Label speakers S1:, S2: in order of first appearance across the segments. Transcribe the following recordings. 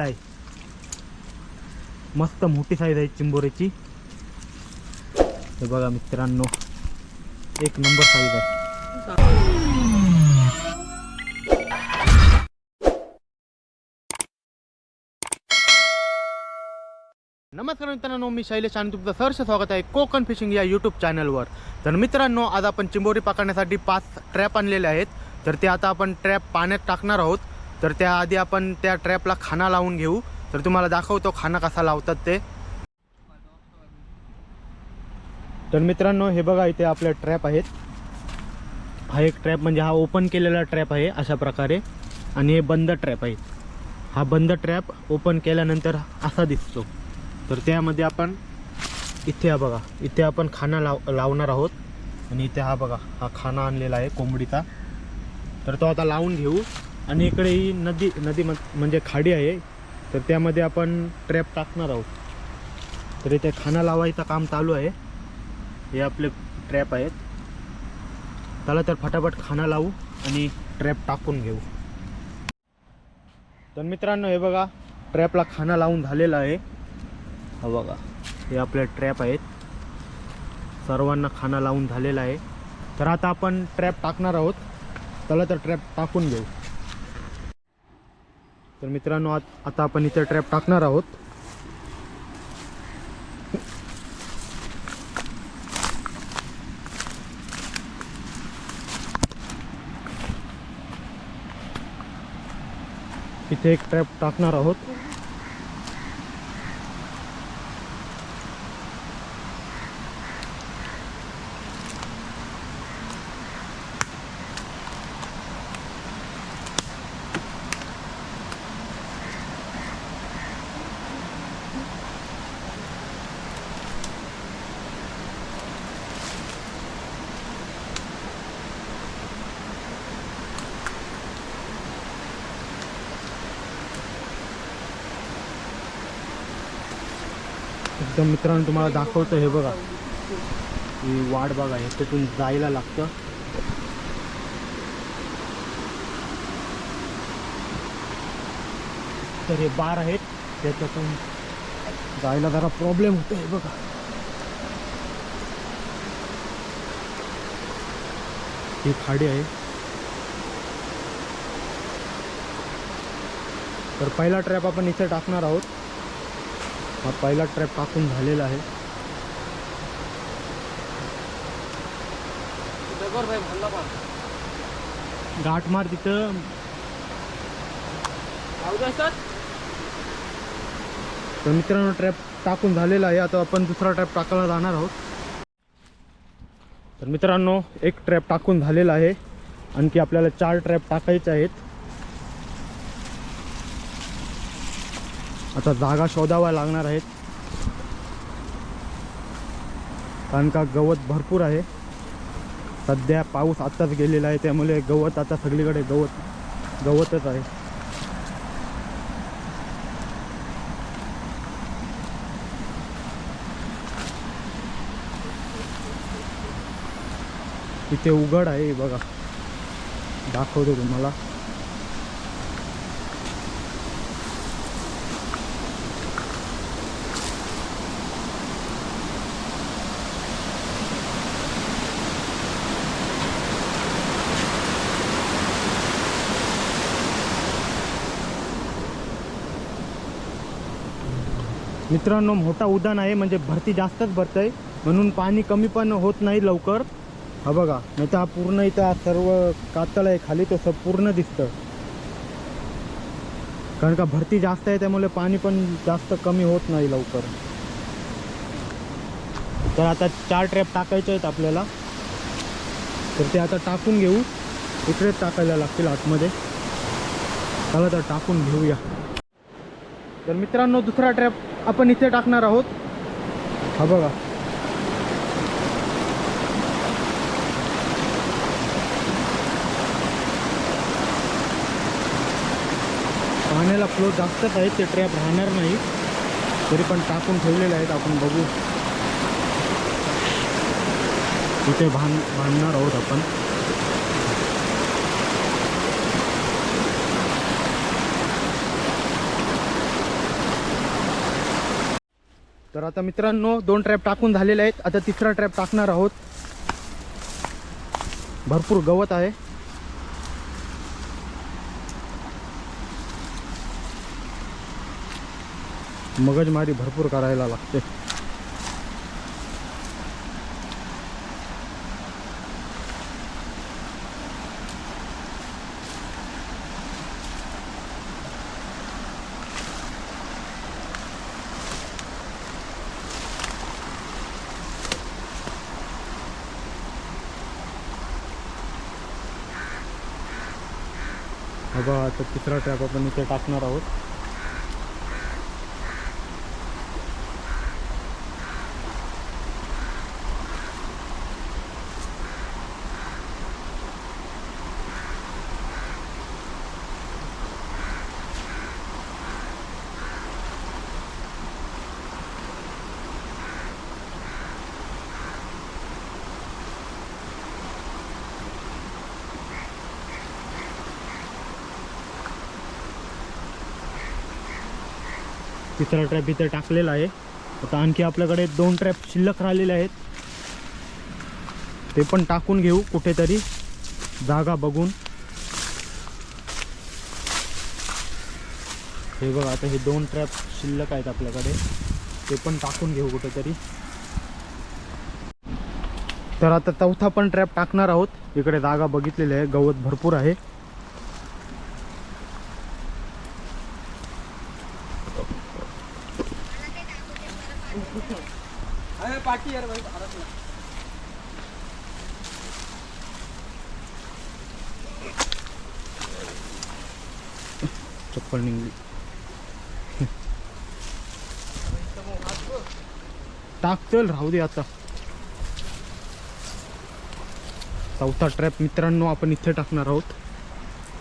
S1: आहे. मस्त मोठी साईज आहे चिंबोरीची. हे बघा मित्रांनो एक नंबर साईज आहे. नमस्कार मित्रांनो मी शैलेश आणि तुमचं सहर्ष स्वागत आहे कोकण फिशिंग या यूट्यूब चॅनलवर तर मित्रांनो आज आपण चिंबोरी पकडण्यासाठी पाच ट्रॅप आणलेले आहेत. तर ते आता आपण ट्रॅप पाण्यात टाकणार आहोत. तर त्याआधी आपण त्या ट्रॅपला खाना लावून घेऊ. तर तुम्हाला दाखवतो खाना कसा लावतात ते. तर मित्रांनो हे बघा इथे आपले ट्रॅप आहेत. हा एक ट्रॅप म्हणजे हा ओपन केलेला ट्रॅप आहे अशा प्रकारे. आणि हे बंद ट्रॅप आहे. हा बंद ट्रॅप ओपन केल्यानंतर असा दिसतो. तर त्यामध्ये आपण इथे हा बघा इथे आपण खाना लाव लावणार आहोत. आणि इथे हा बघा हा खाना आणलेला आहे कोंबडीचा. तर तो आता लावून घेऊ. आणि इकडे ही नदी नदी म्हणजे खाडी आहे. तर त्यामध्ये आपण ट्रॅप टाकणार आहोत. तर इथे खाना लावायचं काम चालू आहे. हे आपले ट्रॅप आहेत. चला तर फटाफट खाना लावू आणि ट्रॅप टाकून घेऊ. तर मित्रांनो हे बघा ट्रॅपला खाना लावून झालेला आहे. हा बघा हे आपले ट्रॅप आहेत. सर्वांना खाना लावून झालेला आहे. तर आता आपण ट्रॅप टाकणार आहोत. चला तर ट्रॅप टाकून घेऊ. तर मित्रांनो आता आपण इथे ट्रॅप टाकणार आहोत. इथे एक ट्रॅप टाकणार आहोत. तर मित्रांनो तुम्हाला दाखवतो हे बघा. ही वाट बघा हे तिथून जायला लागतं. तर हे बार आहेत त्याच्यातून जायला जरा प्रॉब्लेम होतो हे बघा. ही खाडी आहे. तर पहिला ट्रॅप आपण इथे टाकणार आहोत. हा पहिला ट्रॅप टाकून झालेला आहे. गाठमार तिथं. तर मित्रांनो ट्रॅप टाकून झालेला आहे. आता आपण दुसरा ट्रॅप टाकायला जाणार आहोत. तर मित्रांनो एक ट्रॅप टाकून झालेला आहे. आणखी आपल्याला चार ट्रॅप टाकायचे आहेत. आता जागा शोधाव्या लागणार आहेत. कारण का गवत भरपूर आहे. सध्या पाऊस आत्ताच गेलेला आहे त्यामुळे गवत आता सगळीकडे गवत गवतच आहे. इथे उघड आहे बघा. दाखवतो तुम्हाला. मित्रांनो मोठा उदान आहे म्हणजे भरती जास्तच भरत आहे म्हणून पाणी कमी पण होत नाही लवकर. हा बघा नाही तर हा पूर्ण इथं सर्व कातळ आहे खाली तो सब पूर्ण दिसतं. कारण का भरती जास्त आहे त्यामुळे पाणी पण जास्त कमी होत नाही लवकर. तर आता चार ट्रॅप टाकायचे आहेत आपल्याला. तर ते आता टाकून घेऊ. इकडेच टाकायला लागतील आतमध्ये. चला तर टाकून घेऊया. तर मित्रांनो दुसरा ट्रॅप आपण इथे टाकणार आहोत. हा बघा. पाण्याला फ्लो जास्तच आहे ते ट्रॅप राहणार नाही. तरी पण टाकून ठेवलेले आहेत आपण बघू. इथे भां भांडणार आहोत आपण. तर आता मित्रांनो दोन ट्रॅप टाकून झालेले आहेत. आता तिसरा ट्रॅप टाकणार आहोत. भरपूर गवत आहे. मगजमारी भरपूर करायला लागते. बघा आता तिसरा टॅप आपण इथे टाकणार आहोत. तिसरा ट्रॅप इथे टाकलेला आहे. आता आणखी आपल्याकडे दोन ट्रॅप शिल्लक राहिलेले आहेत. ते पण टाकून घेऊ कुठेतरी जागा बघून. हे बघा आता हे दोन ट्रॅप शिल्लक आहेत आपल्याकडे. ते पण टाकून घेऊ कुठेतरी. तर आता चौथा पण ट्रॅप टाकणार आहोत. इकडे जागा बघितलेली आहे. गवत भरपूर आहे
S2: अरे पाठी यार भाई भारत में
S1: चप्पल निघली. टाक चल राहू दे आता. चौथा ट्रॅप मित्रांनो आपण इथे टाकणार आहोत.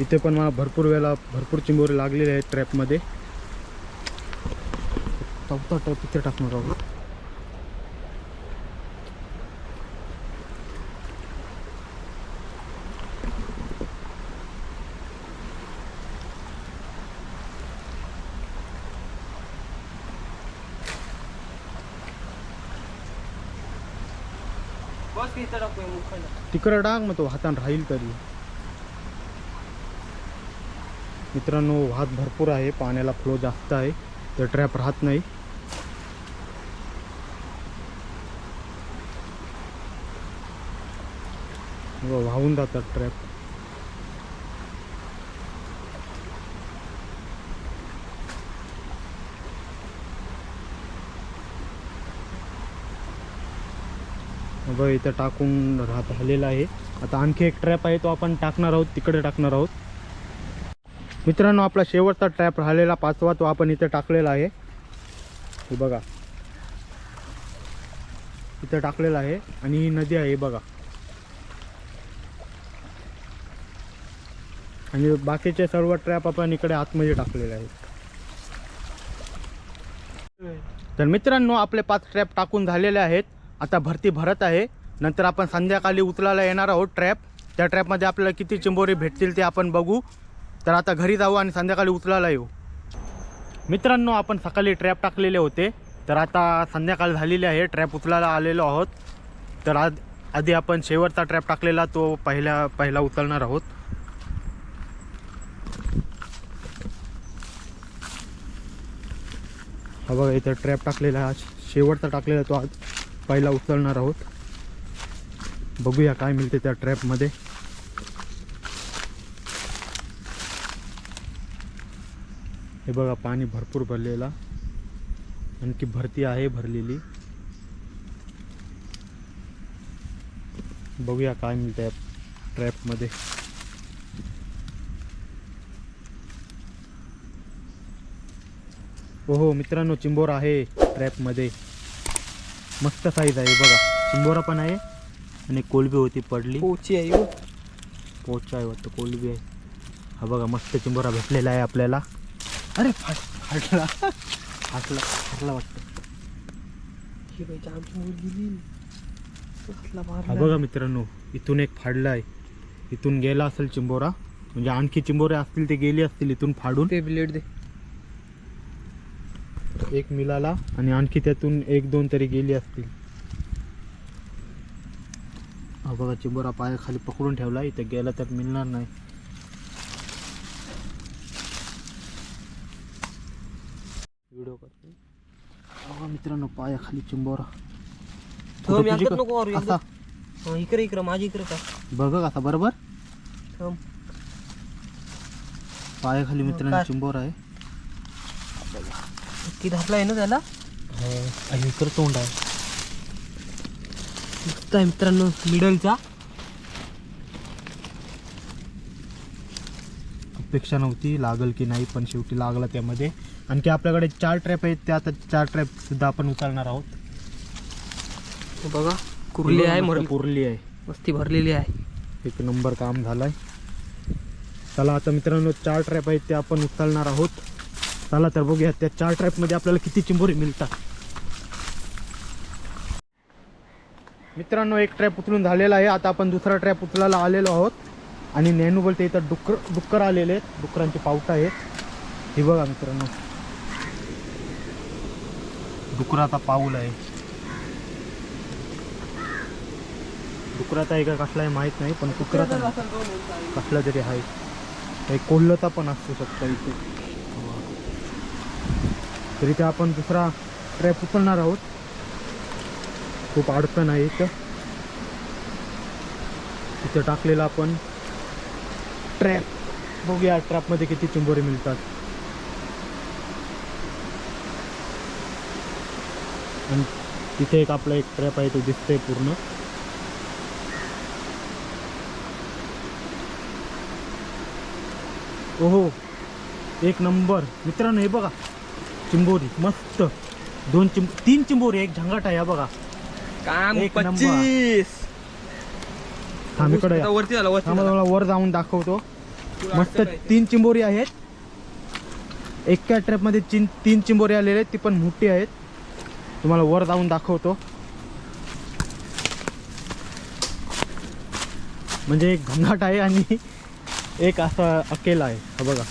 S1: इथे पण मला भरपूर वेळेला भरपूर चिंबोरे लागलेले आहेत ट्रॅपमध्ये चौथा ट्रॅप इथे टाकणार आहोत. तिकडं टाक मग तो हातान राहील तरी. मित्रांनो वाहत भरपूर आहे पाण्याला फ्लो जास्त आहे तर ट्रॅप राहत नाही. हो, वाहून जातात ट्रॅप बघ इथं टाकून राहत झालेला आहे. आता आणखी एक ट्रॅप आहे तो आपण टाकणार आहोत तिकडे टाकणार आहोत. मित्रांनो आपला शेवटचा ट्रॅप राहिलेला पाचवा तो आपण इथे टाकलेला आहे. हे बघा. इथं टाकलेला आहे आणि ही नदी आहे बघा. आणि बाकीचे सर्व ट्रॅप आपण इकडे आतमध्ये टाकलेले आहेत. तर मित्रांनो आपले पाच ट्रॅप टाकून झालेले आहेत. आता भरती भरत आहे. नंतर आपण संध्याकाळी उचलायला येणार आहोत ट्रॅप. त्या ट्रॅपमध्ये आपल्याला किती चिंबोरी भेटतील ते आपण बघू. तर आता घरी जाऊ आणि संध्याकाळी उचलायला येऊ. मित्रांनो आपण सकाळी ट्रॅप टाकलेले होते. तर आता संध्याकाळ झालेली आहे. ट्रॅप उचलायला आलेलो आहोत. तर आज आधी आपण शेवटचा ट्रॅप टाकलेला तो पहिल्या पहिला उचलणार आहोत. हा बघा इथं ट्रॅप टाकलेला शेवटचा टाकलेला तो आज. पहिला उचलणार आहोत. बघूया काय मिळते त्या ट्रॅपमध्ये हे बघा पाणी भरपूर भरलेला. आणखी भरती आहे भरलेली. बघूया काय मिळतं या ट्रॅपमध्ये हो हो मित्रांनो चिंबोर आहे ट्रॅपमध्ये मस्त साईज आहे बघा. चिंबोरा पण आहे आणि कोलबी होती पडली.
S2: पोची आहे हो.
S1: पोचा आहे वाटतं कोलबी आहे. हा बघा मस्त चिंबोरा भेटलेला आहे आपल्याला. अरे फाट फाटला. फाटला फाटला वाटतं.
S2: ही
S1: बघा मित्रांनो इथून एक फाडला आहे. इथून गेला असेल चिंबोरा म्हणजे आणखी चिंबोरे असतील ते गेले असतील इथून फाडून.
S2: ते ब्लेड दे.
S1: एक मिलाला आणि आणखी त्यातून एक दोन तरी गेली असतील. हा बघा चिंबोरा पायाखाली पकडून ठेवला. इथे गेला तर मिळणार नाही. व्हिडिओ करतो. मित्रांनो पायाखाली चिंबोरा.
S2: हा, इकडे इकडे माझी इकडे का?
S1: बघ कसा बरोबर?
S2: थांब.
S1: पायाखाली मित्रांनो? चिंबोरा आहे.
S2: नक्की घातलाय ना त्याला?
S1: आणि इकडं तोंड आहे.
S2: मस्त आहे मित्रांनो मिडलचा
S1: अपेक्षा नव्हती लागल की नाही पण शेवटी लागला त्यामध्ये. आणखी आपल्याकडे चार ट्रॅप आहेत त्या आता चार ट्रॅप सुद्धा आपण उचलणार आहोत.
S2: हे बघा कुर्ली आहे
S1: कुर्ली आहे.
S2: मस्ती भरलेली आहे.
S1: एक नंबर काम झालाय. चला आता मित्रांनो चार ट्रॅप आहेत ते आपण उचलणार आहोत. चला तर बघूया त्या चार ट्रॅपमध्ये आपल्याला किती चिंबोरी मिळतात. मित्रांनो एक ट्रॅप उचलून झालेला आहे. आता आपण दुसरा ट्रॅप उचलायला आलेलो आहोत. आणि नेनू बोलते इथं डुक्कर डुक्कर आलेले आहेत. डुकरांची पावटं आहेत. हे बघा मित्रांनो. डुकराचा पाऊल आहे. डुकराचा आहे का कसला आहे माहीत नाही पण कुकराचा कसला तरी आहे. काही कोल्हता पण असू शकतो इथे. तर इथे आपण दुसरा ट्रॅप उचलणार आहोत. खूप अडचण आहे इथं. इथं टाकलेला आपण ट्रॅप बघूया ट्रॅपमध्ये किती चिंबोरे मिळतात. आणि तिथे एक आपला एक ट्रॅप आहे तो दिसतोय पूर्ण. ओहो एक नंबर. मित्रांनो हे बघा. चिंबोरी मस्त दोन चिंब तीन चिंबोरी एक झंगाट आहे हा बघा
S2: काम
S1: एक नंबर.
S2: पच्चीस
S1: मी कडे या.
S2: वरती झाला वरती
S1: थांबा
S2: झाला.
S1: मला वर जाऊन दाखवतो
S2: तुला
S1: मस्त
S2: अडचण आहे.
S1: तीन चिंबोरी आहेत एका ट्रॅपमध्ये चिन तीन चिंबोरी आलेले आहेत ती पण मोठी आहेत तुम्हाला वर जाऊन दाखवतो म्हणजे एक घंगाट आहे आणि एक असा अकेला आहे हा बघा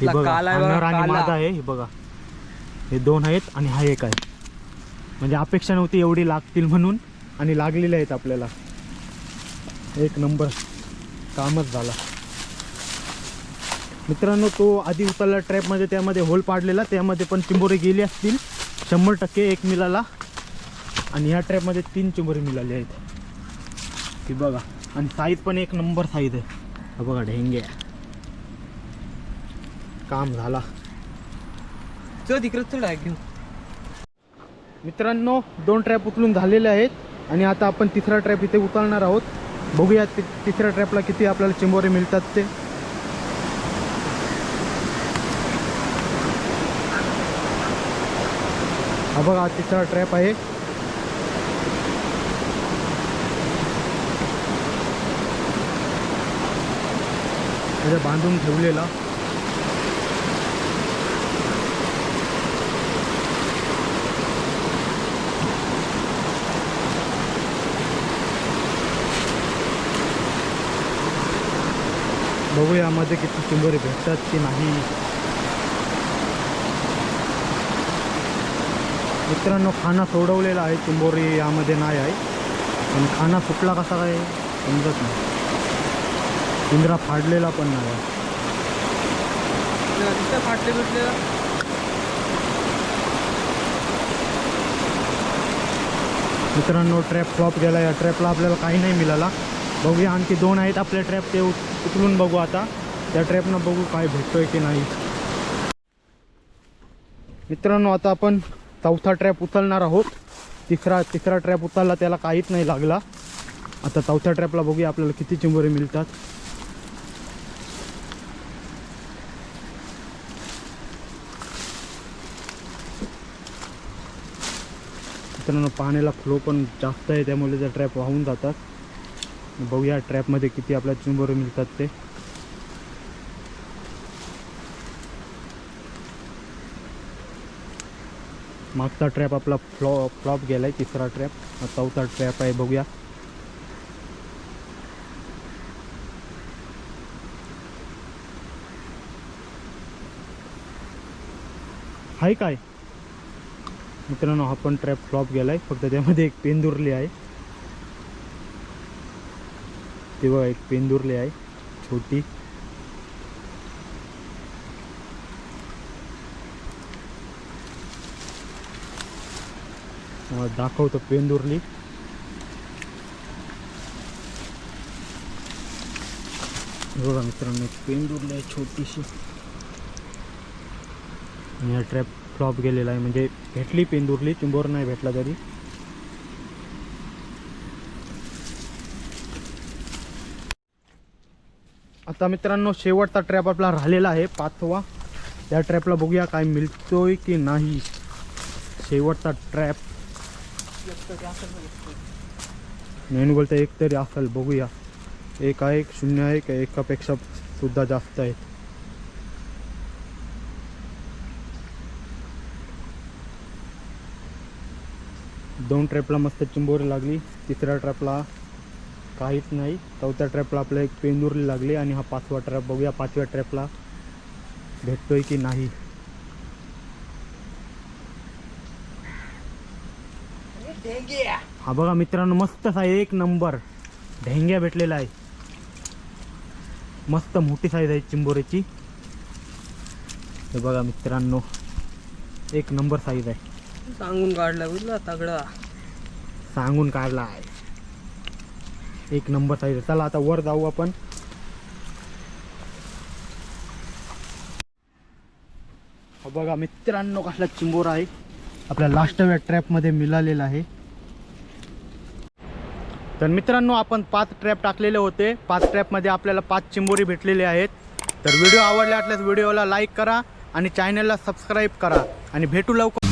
S1: हे बघा
S2: काला आहे
S1: हा
S2: बघा,
S1: नर आणि
S2: काला.
S1: मादा आहे हे बघा. हे दोन आहेत आणि हा एक आहे. म्हणजे अपेक्षा नव्हती एवढी लागतील म्हणून आणि लागलेले आहेत आपल्याला. एक नंबर कामच झाला. मित्रांनो तो आधी उचलला ट्रॅपमध्ये त्यामध्ये होल पाडलेला त्यामध्ये पण चिंबोरे गेली असतील. शंभर टक्के एक मिळाला. आणि ह्या ट्रॅपमध्ये तीन चिंबोरे मिळाले आहेत. ती बघा. आणि साईज पण एक नंबर साईज आहे. हा बघा ढेंगे. काम झाला.
S2: चल तिकडे चढ आहे घेऊ
S1: मित्रांनो दोन ट्रॅप उचलून झालेले आहेत आणि आता आपण तिसरा ट्रॅप इथे उचलणार आहोत. बघूया ति- तिसऱ्या ट्रॅपला किती आपल्याला चिंबोरे मिळतात ते. हा बघा तिसरा ट्रॅप आहे. बांधून ठेवलेला. बघूया यामध्ये किती चिंबोरे भेटतात की नाही. मित्रांनो खाना सोडवलेला आहे चिंबोरी यामध्ये नाही आहे. पण खाना फुटला कसा काय समजत नाही. पिंजरा फाडलेला पण नाही आहे.
S2: फाटले
S1: मित्रांनो ट्रॅप फ्लॉप गेला. या ट्रॅपला आपल्याला काही नाही मिळाला. बघूया आणखी दोन आहेत आपले ट्रॅप ते उचलून बघू आता. त्या ट्रॅपनं बघू काय भेटतोय की नाही. मित्रांनो आता आपण चौथा ट्रॅप उचलणार आहोत. तिसरा तिसरा ट्रॅप उचलला त्याला काहीच नाही लागला. आता चौथ्या ट्रॅपला बघूया आपल्याला किती चिंबोरे मिळतात. मित्रांनो पाण्याला फ्लो पण जास्त आहे त्यामुळे त्या ट्रॅप वाहून जातात. बघूया ट्रॅपमध्ये किती आपल्या चिंबोरे मिळतात ते. मागचा ट्रॅप आपला फ्लॉ फ्लॉप गेलाय तिसरा ट्रॅप. चौथा ट्रॅप आहे बघूया. हाय काय? मित्रांनो हा पण ट्रॅप फ्लॉप गेलाय फक्त त्यामध्ये एक पेंदुरली आहे. ते बघा एक पेंदुरली आहे छोटी. दाखवतो पेंदुरली बघा मित्रांनो एक पेंदुरली आहे छोटीशी. आणि हा ट्रॅप फ्लॉप गेलेला आहे म्हणजे भेटली पेंदुरली चिंबोर नाही भेटला तरी आता मित्रांनो शेवटचा ट्रॅप आपला राहिलेला आहे पाचवा. त्या ट्रॅपला बघूया काय मिळतोय की नाही. शेवटचा ट्रॅप मेन बोलता एक तरी असेल बघूया. एक आहे एक शून्य आहे का एकापेक्षा सुद्धा जास्त आहेत दोन ट्रॅपला मस्त चिंबोरी लागली. तिसऱ्या ट्रॅपला काहीच नाही. चौथ्या ट्रॅपला आपल्या एक पेंदुरली लागली आणि हा पाचवा ट्रॅप बघूया. पाचव्या ट्रॅपला भेटतोय की नाही? हा बघा मित्रांनो मस्तच आहे एक नंबर ढेंग्या भेटलेला आहे. मस्त मोठी साईज आहे चिंबोरीची. हे बघा मित्रांनो एक नंबर साईज आहे.
S2: सांगून काढला बुजला तगडा.
S1: सांगून काढला आहे एक नंबर साईज चला आता वर जाऊ आपण. बघा मित्रांनो कसला चिंबोर आहे. आपल्या लास्ट ट्रॅपमध्ये मिळालेला आहे. तर मित्रांनो आपण पाच ट्रॅप टाकलेले होते. पाच ट्रॅपमध्ये आपल्याला पाच चिंबोरी भेटलेले आहेत. तर व्हिडिओ आवडला असल्यास व्हिडिओला लाईक करा आणि चॅनलला सबस्क्राईब करा. आणि भेटू लवकर